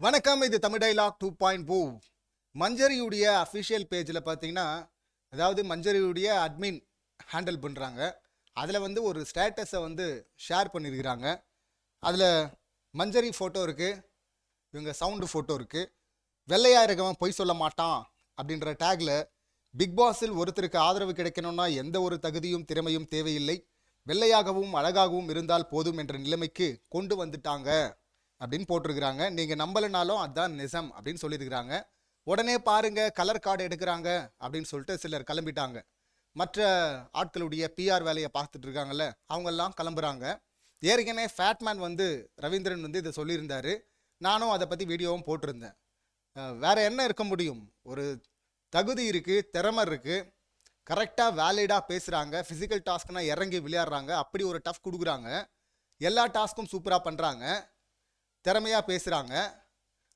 வணக்கம் இது Tamil dialogue two point பூ மஞ்சரியுடைய அஃபிஷியல் பேஜில் பார்த்தீங்கன்னா அதாவது மஞ்சரியுடைய அட்மின் ஹேண்டில் பண்ணுறாங்க அதில் வந்து ஒரு ஸ்டேட்டஸை வந்து ஷேர் பண்ணியிருக்கிறாங்க அதில் மஞ்சரி ஃபோட்டோ இருக்குது இவங்க சவுண்டு ஃபோட்டோ இருக்குது வெள்ளையாக இருக்கவன் பொய் சொல்ல மாட்டான் அப்படின்ற டேக்ல பிக் பாஸில் ஒருத்தருக்கு ஆதரவு கிடைக்கணும்னா எந்த ஒரு தகுதியும் திறமையும் தேவையில்லை. வெள்ளையாகவும் அழகாகவும் இருந்தால் போதும் என்ற நிலைமைக்கு கொண்டு வந்துட்டாங்க. அப்படின்னு போட்டிருக்கிறாங்க. நீங்கள் நம்பலைனாலும் அதுதான் நிஜம் அப்படின்னு சொல்லியிருக்கிறாங்க. உடனே பாருங்க கலர் கார்டு எடுக்கிறாங்க அப்படின்னு சொல்லிட்டு சிலர் கிளம்பிட்டாங்க. மற்ற ஆட்களுடைய பிஆர் வேலையை பார்த்துட்டு இருக்காங்கல்ல அவங்கெல்லாம் கிளம்புறாங்க. ஏற்கனவே ஃபேட்மேன் வந்து ரவீந்திரன் வந்து இதை சொல்லியிருந்தாரு. நானும் அதை பற்றி வீடியோவும் போட்டிருந்தேன். வேறு வேற என்ன இருக்க முடியும்? ஒரு தகுதி இருக்குது திறமை இருக்குது கரெக்டாக வேலிடாக பேசுகிறாங்க ஃபிசிக்கல் டாஸ்க்னால் இறங்கி விளையாடுறாங்க. அப்படி ஒரு டஃப் கொடுக்குறாங்க. எல்லா டாஸ்க்கும் சூப்பராக பண்ணுறாங்க திறமையாக பேசுகிறாங்க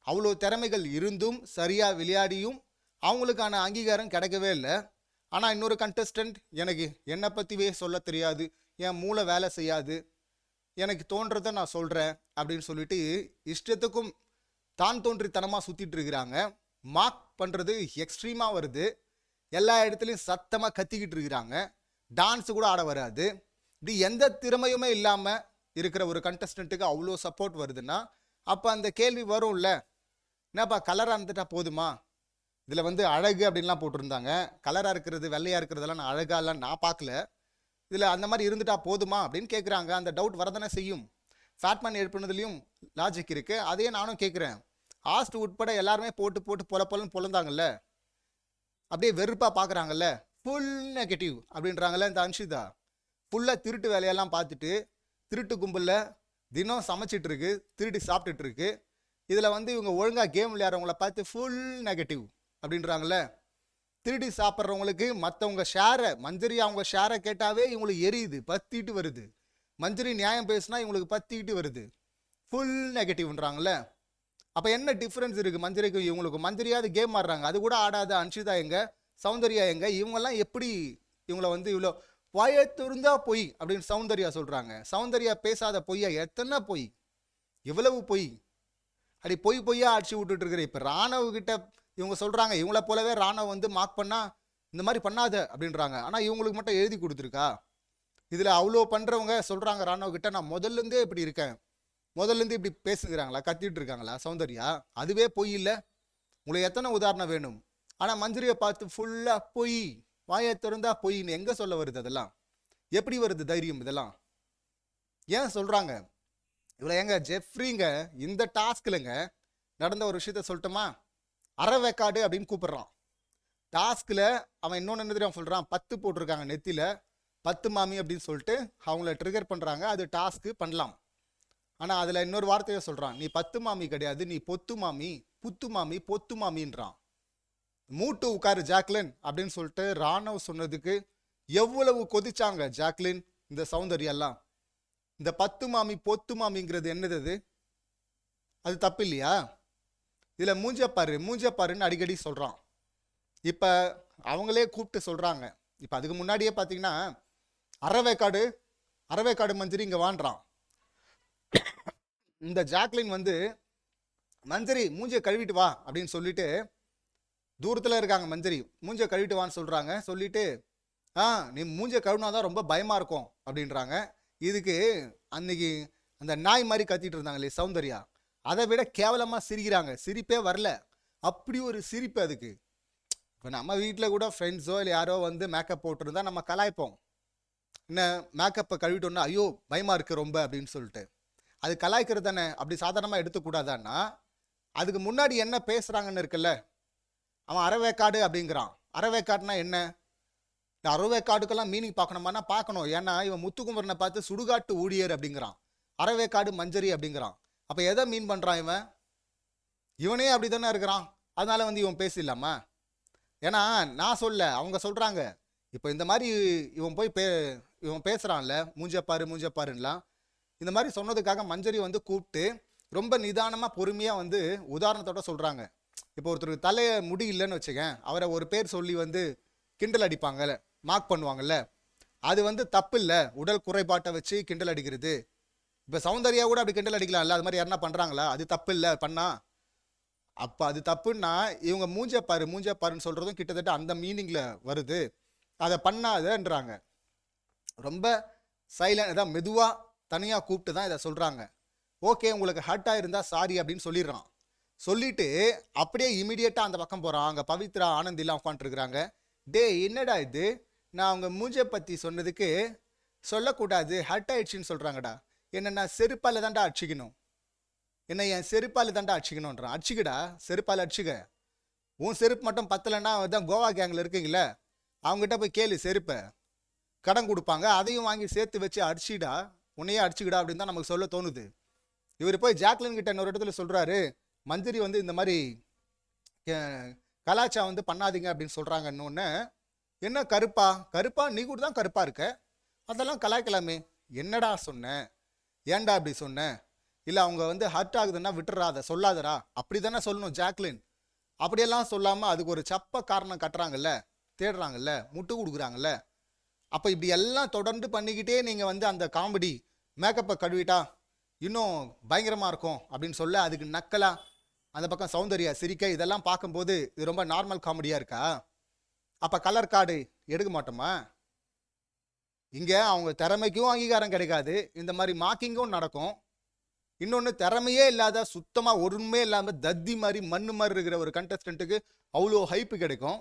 அவ்வளோ திறமைகள் இருந்தும் சரியாக விளையாடியும் அவங்களுக்கான அங்கீகாரம் கிடைக்கவே இல்லை. ஆனால் இன்னொரு கண்டஸ்டன்ட் எனக்கு என்னை பற்றியே சொல்ல தெரியாது. என் மூளை வேலை செய்யாது. எனக்கு தோன்றதை நான் சொல்கிறேன் அப்படின்னு சொல்லிட்டு இஷ்டத்துக்கும் தான் தோன்றித்தனமாக சுற்றிட்டு இருக்கிறாங்க. மார்க் பண்ணுறது எக்ஸ்ட்ரீமாக வருது. எல்லா இடத்துலையும் சத்தமாக கத்திக்கிட்டு இருக்கிறாங்க. டான்ஸ் கூட ஆட வராது. இப்படி எந்த திறமையுமே இல்லாமல் இருக்கிற ஒரு கண்டஸ்டண்ட்டுக்கு அவ்வளோ சப்போர்ட் வருதுன்னா அப்போ அந்த கேள்வி வரும்ல. என்னப்பா கலராக இருந்துட்டா போதுமா? இதில் வந்து அழகு அப்படின்லாம் போட்டிருந்தாங்க. கலராக இருக்கிறது வெள்ளையாக இருக்கிறதெல்லாம் நான் அழகாலாம் நான் பார்க்கல. இதில் அந்த மாதிரி இருந்துட்டா போதுமா அப்படின்னு கேட்குறாங்க அந்த டவுட் வரதானே செய்யும். ஃபேட்மேன் எழுப்பினதுலேயும் லாஜிக் இருக்குது அதையே நானும் கேட்குறேன் ஹாஸ்ட் உட்பட எல்லாருமே போட்டு போட்டு பொல பொலன்னு பொழந்தாங்கல்ல அப்படியே வெறுப்பாக பார்க்குறாங்கல்ல ஃபுல் நெகட்டிவ் அப்படின்றாங்கல்ல இந்த அன்ஷிதா. ஃபுல்லாக திருட்டு வேலையெல்லாம் பார்த்துட்டு திருட்டு கும்பலில் தினம் சமைச்சிட்டு இருக்கு திருடி சாப்பிட்டுட்டு இருக்கு இதில் வந்து இவங்க ஒழுங்காக கேம் விளையாடுறவங்கள பார்த்து ஃபுல் நெகட்டிவ் அப்படின்றாங்கல்ல. திருடி சாப்பிட்றவங்களுக்கு மற்றவங்க ஷேரை மஞ்சரி அவங்க ஷேரை கேட்டாவே இவங்களுக்கு எரியுது பத்திட்டு வருது. மஞ்சரி நியாயம் பேசுனா இவங்களுக்கு பத்திட்டு வருது. ஃபுல் நெகட்டிவ்ன்றாங்கல்ல அப்போ என்ன டிஃப்ரென்ஸ் இருக்குது மஞ்சரிக்கும் இவங்களுக்கும் மஞ்சரியாவது கேம் ஆடுறாங்க. அது கூட ஆடாத அன்ஷிதா எங்க சௌந்தர்யா எங்க இவங்கெல்லாம் எப்படி இவங்கள வந்து இவ்வளோ வாயத்திருந்தா பொய் அப்படின்னு சௌந்தர்யா சொல்கிறாங்க சௌந்தர்யா பேசாத பொய்யா? எத்தனை பொய்? எவ்வளவு பொய்? அடி பொய் பொய்யா அடிச்சு விட்டுட்டு இருக்கிற இப்போ ராணவ கிட்ட இவங்க சொல்கிறாங்க இவங்கள போலவே ராணுவ வந்து மார்க் பண்ணா இந்த மாதிரி பண்ணாத அப்படின்றாங்க. ஆனால் இவங்களுக்கு மட்டும் எழுதி கொடுத்துருக்கா? இதில் அவ்வளோ பண்ணுறவங்க சொல்கிறாங்க ராணவ் கிட்ட நான் முதல்லேருந்தே இப்படி இருக்கேன். முதல்லேருந்து இப்படி பேசுகிறாங்களா? கத்திட்டு இருக்காங்களா? சௌந்தர்யா அதுவே பொய் இல்லை. உங்களுக்கு எத்தனை உதாரணம் வேணும்? ஆனால் மஞ்சரியை பார்த்து ஃபுல்லாக பொய். வாயை திறந்தா பொய்ன்னு எங்கே சொல்ல வருது அதெல்லாம்? எப்படி வருது தைரியம் இதெல்லாம்? ஏன் சொல்கிறாங்க இவ்வளோ ஏங்க ஜெஃப்ரிங்க இந்த டாஸ்க்கில்ங்க நடந்த ஒரு விஷயத்த சொல்லட்டுமா? அறவேக்காடு அப்படின்னு கூப்பிடுறான். டாஸ்கில் அவன் இன்னொன்று என்ன தெரியும் சொல்கிறான் பத்து போட்டிருக்காங்க நெத்தியில். பத்து மாமி அப்படின்னு சொல்லிட்டு அவங்கள ட்ரிகர் பண்ணுறாங்க அது டாஸ்க்கு பண்ணலாம். ஆனால் அதில் இன்னொரு வார்த்தையை சொல்கிறான் நீ பத்து மாமி கிடையாது நீ பொத்து மாமி புத்து மாமி பொத்து மாமின்றான். மூட்டு உட்காரு ஜாக்லின் அப்படின்னு சொல்லிட்டு ராணவ் சொன்னதுக்கு எவ்வளவு கொதிச்சாங்க ஜாக்லின் இந்த சௌந்தர்யெல்லாம் இந்த பத்து மாமி பொத்து மாமிங்கிறது என்னது அது? அது தப்பு இல்லையா இதில் மூஞ்சப்பாரு மூஞ்சப்பாருன்னு அடிக்கடி சொல்கிறான் இப்போ அவங்களே கூப்பிட்டு சொல்கிறாங்க இப்போ அதுக்கு முன்னாடியே பார்த்தீங்கன்னா அறவேக்காடு அறவேக்காடு மஞ்சரி இங்கே வாண்டுறான் இந்த ஜாக்லின் வந்து மஞ்சரி மூஞ்சியை கழுவிட்டு வா அப்படின்னு சொல்லிட்டு தூரத்தில் இருக்காங்க மஞ்சரி. மூஞ்ச கழுவிட்டு வான்னு சொல்கிறாங்க சொல்லிட்டு ஆ நீ மூஞ்ச கழுவினா தான் ரொம்ப பயமாக இருக்கும் அப்படின்றாங்க. இதுக்கு அன்னைக்கு அந்த நாய் மாதிரி கத்திட்டு இருந்தாங்களே சௌந்தர்யா. அதை விட கேவலமாக சிரிக்கிறாங்க. சிரிப்பே வரல. அப்படி ஒரு சிரிப்பு அதுக்கு. இப்போ நம்ம வீட்டில் கூட ஃப்ரெண்ட்ஸோ இல்லை யாரோ வந்து மேக்கப் போட்டிருந்தா நம்ம கலாய்ப்போம். என்ன மேக்கப்பை கழுவிட்டோன்னா ஐயோ பயமாக இருக்குது ரொம்ப அப்படின்னு சொல்லிட்டு. அது கலாய்க்கிறது தானே. அப்படி சாதாரணமாக எடுத்துக்கூடாதான்னா அதுக்கு முன்னாடி என்ன பேசுகிறாங்கன்னு இருக்குல்ல அவன் அறவேக்காடு அப்படிங்கிறான். அறவேக்காடுனா என்ன? இந்த அறவேக்காடுக்கெல்லாம் மீனிங் பார்க்கணுமானா பார்க்கணும். ஏன்னா இவன் முத்துக்குமரனை பார்த்து சுடுகாட்டு ஊழியர் அப்படிங்கிறான். அறவேக்காடு மஞ்சரி அப்படிங்கிறான். அப்போ எதை மீன் பண்ணுறான் இவன்? இவனே அப்படி தானே இருக்கிறான். அதனால வந்து இவன் பேசிடலாமா ஏன்னா நான் சொல்ல அவங்க சொல்கிறாங்க இப்போ இந்த மாதிரி இவன் போய் பே இவன் பேசுகிறான்ல மூஞ்சப்பாரு மூஞ்சப்பாருன்னெலாம் இந்த மாதிரி சொன்னதுக்காக மஞ்சரி வந்து கூப்பிட்டு ரொம்ப நிதானமாக பொறுமையாக வந்து உதாரணத்தோட சொல்கிறாங்க இப்போ ஒருத்தருக்கு தலைய முடி இல்லைன்னு வச்சுக்கேன் அவரை ஒரு பேர் சொல்லி வந்து கிண்டல் அடிப்பாங்கல்ல மார்க் பண்ணுவாங்கல்ல அது வந்து தப்பு இல்லை. உடல் குறைபாட்டை வச்சு கிண்டல் அடிக்கிறது. இப்போ சௌந்தர்யா கூட அப்படி கிண்டல் அடிக்கலாம்ல அது மாதிரி யாருன்னா பண்ணுறாங்களா அது தப்பு இல்லை பண்ணா. அப்போ அது தப்புன்னா இவங்க மூஞ்ச பாரு மூஞ்ச பாருன்னு சொல்கிறதும் கிட்டத்தட்ட அந்த மீனிங்கில் வருது. அதை பண்ணாதன்றாங்க. ரொம்ப சைலண்ட் அதான் மெதுவாக தனியாக கூப்பிட்டு தான் இதை சொல்கிறாங்க ஓகே உங்களுக்கு ஹர்ட்டாக இருந்தால் சாரி அப்படின்னு சொல்லிடுறான். சொல்லிட்டு அப்படியே இமிடியேட்டாக அந்த பக்கம் போகிறான் அங்கே பவித்ரா ஆனந்திலாம் உட்காந்துருக்குறாங்க டே என்னடா இது? நான் அவங்க மூஞ்சை பற்றி சொன்னதுக்கு சொல்லக்கூடாது ஹர்ட் ஆயிடுச்சுன்னு சொல்கிறாங்கடா என்ன நான் செருப்பால் தான்டா அடிச்சிக்கணும். என்ன என் செருப்பால் தான்டா அடிச்சிக்கணுன்றான் அடிச்சுக்கடா செருப்பால் அடிச்சுக்க. உன் செருப்பு மட்டும் பத்தலைன்னா தான் கோவா கேங்கில் இருக்கீங்கள அவங்ககிட்ட போய் கேளு செருப்பை. கடன் கொடுப்பாங்க அதையும் வாங்கி சேர்த்து வச்சு அடிச்சிடா. உன்னையே அடிச்சுக்கிடா அப்படின்னு தான் நமக்கு சொல்ல தோணுது. இவர் போய் ஜாக்லின் கிட்ட இன்னொரு இடத்துல சொல்கிறாரு மந்திரி வந்து இந்த மாதிரி கலாச்சா வந்து பண்ணாதீங்க அப்படின்னு சொல்கிறாங்கன்னு என்ன கருப்பா? கருப்பா? நீ கூட தான் கருப்பாக இருக்க? அதெல்லாம் கலாய்க்கலாமே. என்னடா சொன்னேன் ஏன்டா அப்படி சொன்னேன் இல்லை அவங்க வந்து ஹர்ட் ஆகுதுன்னா விட்டுறாத சொல்லாதடா. அப்படி தானே சொல்லணும் ஜாக்லின். அப்படியெல்லாம் சொல்லாமல் அதுக்கு ஒரு சப்ப காரணம் கட்டுறாங்கல்ல தேடுறாங்கல்ல முட்டு கொடுக்குறாங்கல்ல. அப்போ இப்படி எல்லாம் தொடர்ந்து பண்ணிக்கிட்டே நீங்கள் வந்து அந்த காமெடி மேக்கப்பை கழுவிட்டா இன்னும் பயங்கரமாக இருக்கும் அப்படின்னு சொல்ல அதுக்கு நக்கலா அந்த பக்கம் சௌந்தர்யா சிரிக்க இதெல்லாம் பார்க்கும்போது இது ரொம்ப நார்மல் காமெடியாக இருக்கா? அப்போ கலர் கார்டு எடுக்க மாட்டோமா? இங்கே அவங்க திறமைக்கும் அங்கீகாரம் கிடைக்காது. இந்த மாதிரி மாக்கிங்கும் நடக்கும். இன்னொன்று திறமையே இல்லாத சுத்தமாக ஒருமே இல்லாமல் தத்தி மாதிரி மண்ணு மாதிரி இருக்கிற ஒரு கண்டஸ்டண்ட்டுக்கு அவ்வளோ ஹைப்பு கிடைக்கும்.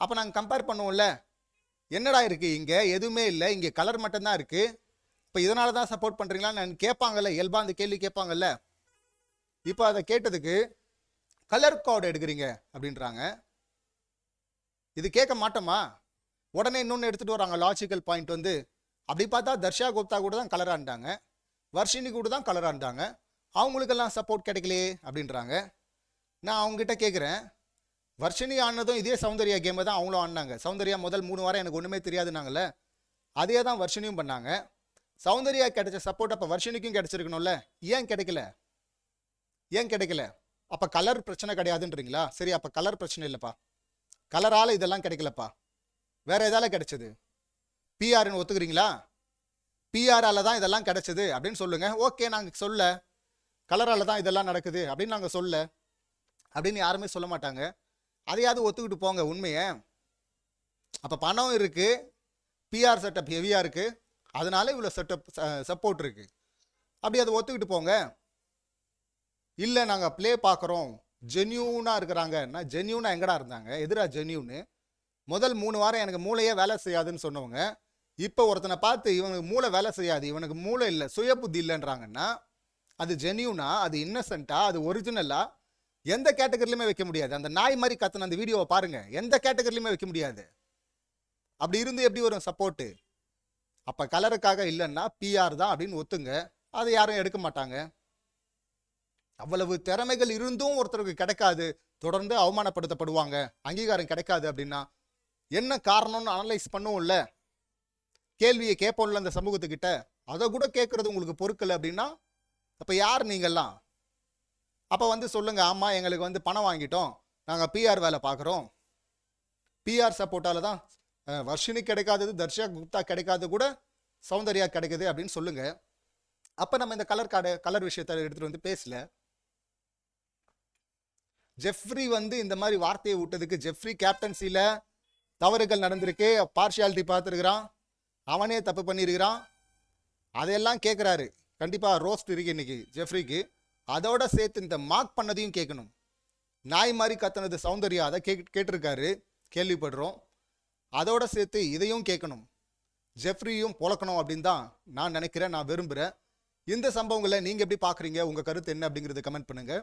அப்போ நாங்கள் கம்பேர் பண்ணுவோம்ல. என்னடா இருக்குது இங்கே? எதுவுமே இல்லை. இங்கே கலர் மட்டும்தான் இருக்குது இப்போ இதனால தான் சப்போர்ட் பண்ணுறீங்களா நான் கேட்பாங்கல்ல. இயல்பாக அந்த கேள்வி கேட்பாங்கல்ல. இப்போ அதை கேட்டதுக்கு கலர் கோட் எடுக்கிறீங்க அப்படின்றாங்க. இது கேட்க மாட்டோமா? உடனே இன்னொன்று எடுத்துகிட்டு வராங்க லாஜிக்கல் பாயிண்ட் வந்து. அப்படி பார்த்தா தர்ஷா குப்தா கூட தான் கலராண்டாங்க வர்ஷினி கூட தான் கலராண்டாங்க அவங்களுக்கெல்லாம் சப்போர்ட் கிடைக்கலையே அப்படின்றாங்க. நான் அவங்ககிட்ட கேட்குறேன். வர்ஷினி ஆடினதும் இதே சௌந்தர்யா கேமை தான் அவங்களும் ஆடினாங்க. சௌந்தர்யா முதல் மூணு வாரம் எனக்கு ஒன்றுமே தெரியாதுனாங்கல்ல. அதே தான் வர்ஷினியும் பண்ணாங்க. சௌந்தர்யா கிடைச்ச சப்போர்ட் அப்போ வர்ஷினிக்கும் கிடைச்சிருக்கணும்ல. ஏன் கிடைக்கல? ஏன் கிடைக்கல? அப்போ கலர் பிரச்சனை கிடையாதுன்றீங்களா? சரி அப்போ கலர் பிரச்சனை இல்லைப்பா. கலரால் இதெல்லாம் கிடைக்கலப்பா. வேற எதால கிடைச்சது? பிஆர்னு ஒத்துக்கிறீங்களா? பிஆரால் தான் இதெல்லாம் கிடைச்சது அப்படின்னு சொல்லுங்க. ஓகே நாங்கள் சொல்ல. கலரால் தான் இதெல்லாம் நடக்குது அப்படின்னு நாங்கள் சொல்ல. அப்படின்னு யாருமே சொல்ல மாட்டாங்க. அதையாவது ஒத்துக்கிட்டு போங்க உண்மையை. அப்போ பணம் இருக்குது பிஆர் செட்டப் ஹெவியாக இருக்குது அதனால இவ்வளோ செட்டப் சப்போர்ட் இருக்குது அப்படி அதை ஒத்துக்கிட்டு போங்க. இல்லை நாங்கள் ப்ளே பார்க்குறோம் ஜென்யூனாக இருக்கிறாங்கன்னா ஜென்யூனாக எங்கடா இருந்தாங்க? எதிரா ஜென்யூன்னு முதல் மூணு வாரம் எனக்கு மூளையே வேலை செய்யாதுன்னு சொன்னவங்க. இப்போ ஒருத்தனை பார்த்து இவனுக்கு மூளை வேலை செய்யாது இவனுக்கு மூளை இல்லை சுய புத்தி இல்லைன்றாங்கன்னா அது ஜென்யூனா அது இன்னசென்ட்டா அது ஒரிஜினலா எந்த கேட்டகரிலையுமே வைக்க முடியாது. அந்த நாய் மாதிரி கத்தின அந்த வீடியோவை பாருங்க. எந்த கேட்டகரிலையுமே வைக்க முடியாது. அப்படி இருந்து எப்படி வரும் சப்போர்ட்டு அப்போ கலருக்காக இல்லைன்னா பிஆர் தான் அப்படின்னு ஒத்துங்க. அதை யாரும் எடுக்க மாட்டாங்க. அவ்வளவு திறமைகள் இருந்தும் ஒருத்தருக்கு கிடைக்காது தொடர்ந்து அவமானப்படுத்தப்படுவாங்க. அங்கீகாரம் கிடைக்காது அப்படின்னா என்ன காரணம்னு அனலைஸ் பண்ணுவோம்ல கேள்வியை கேட்போம்ல அந்த சமூகத்துக்கிட்ட. அதை கூட கேட்குறது உங்களுக்கு பொறுக்கல அப்படின்னா அப்போ யார் நீங்கள்லாம்? அப்போ வந்து சொல்லுங்கள் ஆமாம் எங்களுக்கு வந்து பணம் வாங்கிட்டோம். நாங்கள் பிஆர் வேலை பார்க்குறோம். பிஆர் சப்போர்ட்டால தான் வர்ஷினி கிடைக்காதது தர்ஷா குப்தா கிடைக்காது கூட சௌந்தர்யா கிடைக்குது அப்படின்னு சொல்லுங்கள் அப்போ நம்ம இந்த கலர் கார்டு கலர் விஷயத்தை எடுத்துகிட்டு வந்து பேசல. ஜெஃப்ரி வந்து இந்த மாதிரி வார்த்தையை விட்டதுக்கு ஜெஃப்ரி கேப்டன்சியில் தவறுகள் நடந்திருக்கு. பார்ஷியாலிட்டி பார்த்துருக்குறான். அவனே தப்பு பண்ணியிருக்கிறான் அதையெல்லாம் கேட்குறாரு கண்டிப்பாக ரோஸ்ட் இருக்கு இன்னைக்கு ஜெஃப்ரிக்கு. அதோட சேர்த்து இந்த மார்க் பண்ணதையும் கேட்கணும். நாய் மாதிரி கத்தனது சௌந்தர்யா அதை கே கேட்டிருக்காரு. கேள்விப்படுறோம். அதோட சேர்த்து இதையும் கேட்கணும். ஜெஃப்ரியும் பொழக்கணும் அப்படின்னு தான் நான் நினைக்கிறேன் நான் விரும்புகிறேன் இந்த சம்பவங்களை நீங்கள் எப்படி பார்க்குறீங்க? உங்கள் கருத்து என்ன அப்படிங்கிறது கமெண்ட் பண்ணுங்கள்